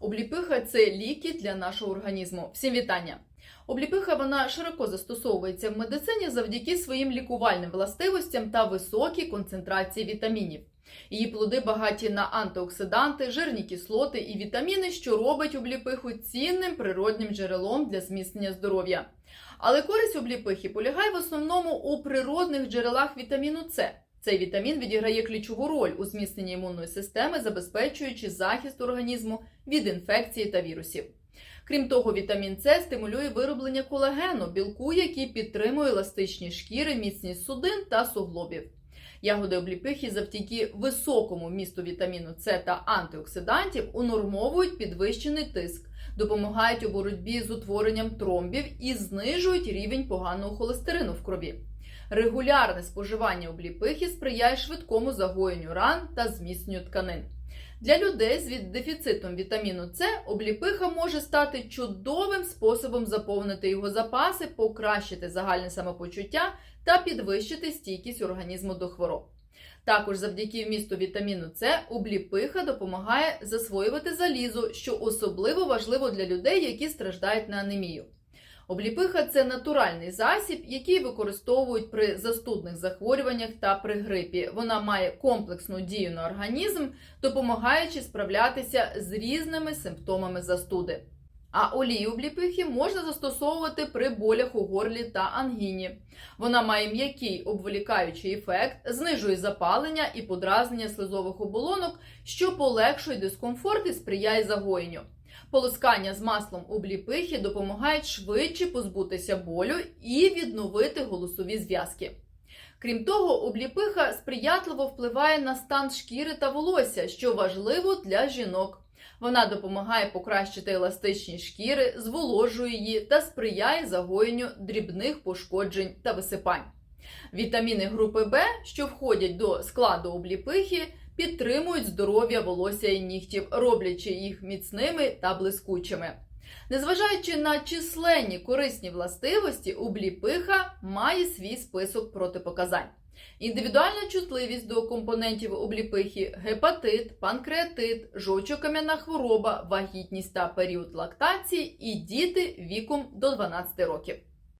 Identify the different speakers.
Speaker 1: Обліпиха це ліки для нашого організму. Всім вітання! Обліпиха вона широко застосовується в медицині завдяки своїм лікувальним властивостям та високій концентрації вітамінів. Її плоди багаті на антиоксиданти, жирні кислоти і вітаміни, що робить обліпиху цінним природним джерелом для зміцнення здоров'я. Але користь обліпихи полягає в основному у природних джерелах вітаміну С. Цей вітамін відіграє ключову роль у зміцненні імунної системи, забезпечуючи захист організму від інфекцій та вірусів. Крім того, вітамін С стимулює вироблення колагену, білку, який підтримує еластичні шкіри, міцність судин та суглобів. Ягоди обліпихи завдяки високому вмісту вітаміну С та антиоксидантів унормовують підвищений тиск, допомагають у боротьбі з утворенням тромбів і знижують рівень поганого холестерину в крові. Регулярне споживання обліпихи сприяє швидкому загоєнню ран та зміцненню тканин. Для людей з дефіцитом вітаміну С обліпиха може стати чудовим способом заповнити його запаси, покращити загальне самопочуття та підвищити стійкість організму до хвороб. Також завдяки вмісту вітаміну С обліпиха допомагає засвоювати залізо, що особливо важливо для людей, які страждають на анемію. Обліпиха це натуральний засіб, який використовують при застудних захворюваннях та при грипі. Вона має комплексну дію на організм, допомагаючи справлятися з різними симптомами застуди. А олію обліпихи можна застосовувати при болях у горлі та ангіні. Вона має м'який обволікаючий ефект, знижує запалення і подразнення слизових оболонок, що полегшує дискомфорт і сприяє загоєнню. Полоскання з маслом обліпихи допомагають швидше позбутися болю і відновити голосові зв'язки. Крім того, обліпиха сприятливо впливає на стан шкіри та волосся, що важливо для жінок. Вона допомагає покращити еластичність шкіри, зволожує її та сприяє загоєнню дрібних пошкоджень та висипань. Вітаміни групи В, що входять до складу обліпихи, підтримують здоров'я волосся і нігтів, роблячи їх міцними та блискучими. Незважаючи на численні корисні властивості, обліпиха має свій список протипоказань. Індивідуальна чутливість до компонентів обліпихи, гепатит, панкреатит, жовчокам'яна хвороба, вагітність та період лактації і діти віком до 12 років.